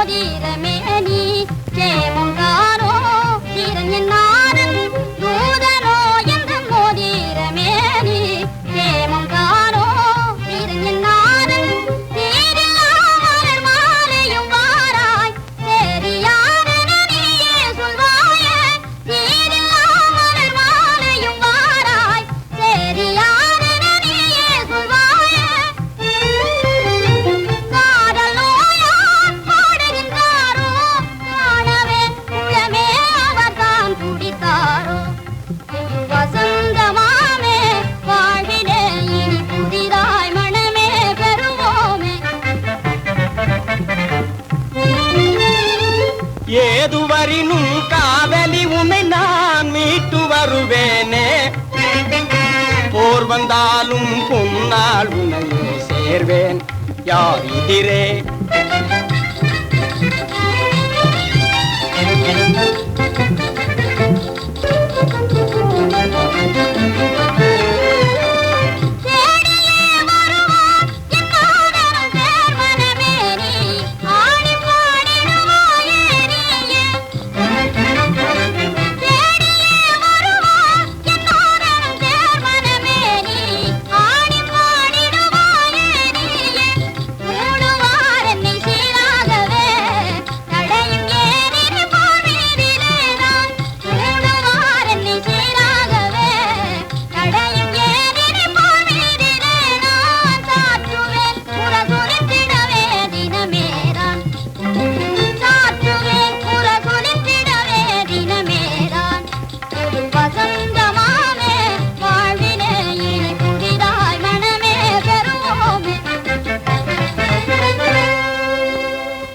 مدیر معنی که منگاه ஏதுவரினும் காதலி உன்னை நான் மீட்டு வருவேனே. போர் வந்தாலும் பொன்னால் உன்னையே சேர்வேன். யார் எதிரே?